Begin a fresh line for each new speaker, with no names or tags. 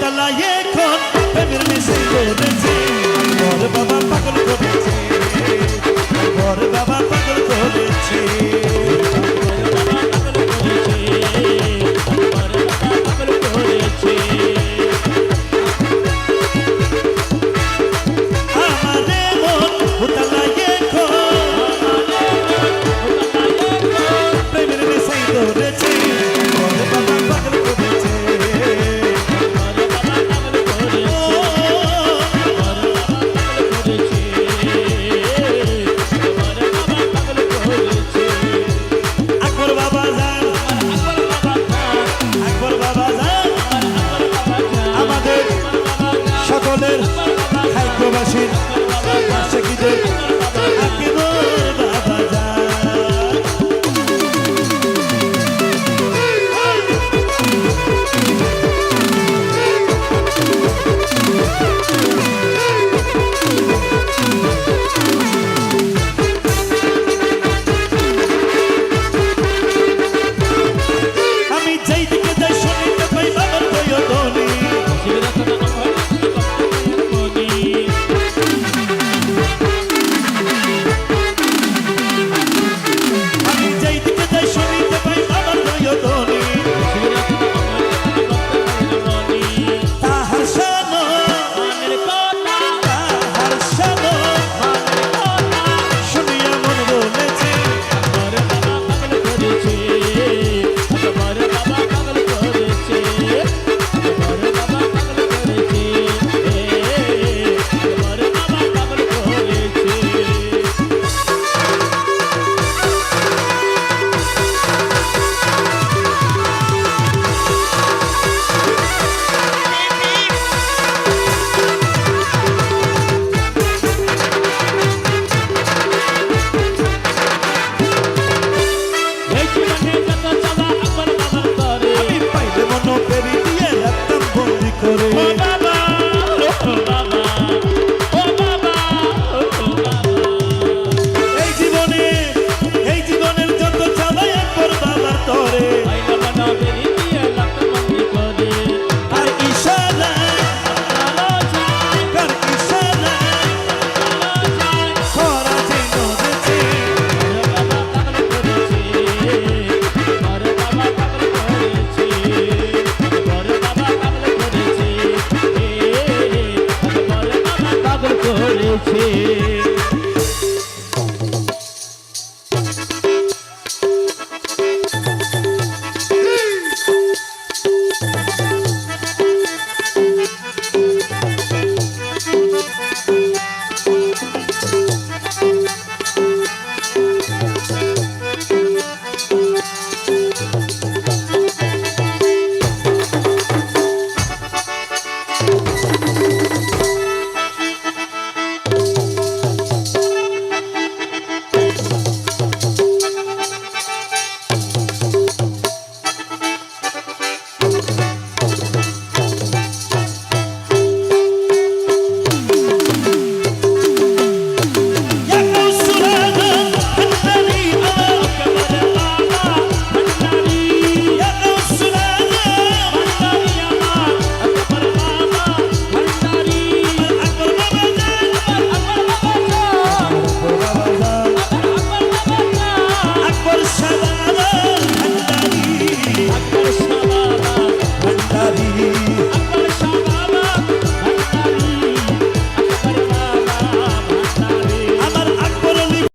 তালা এখন প্রেমের মিছিল করেছি বাবা পাগল করেছি। খুশির সে করে আছে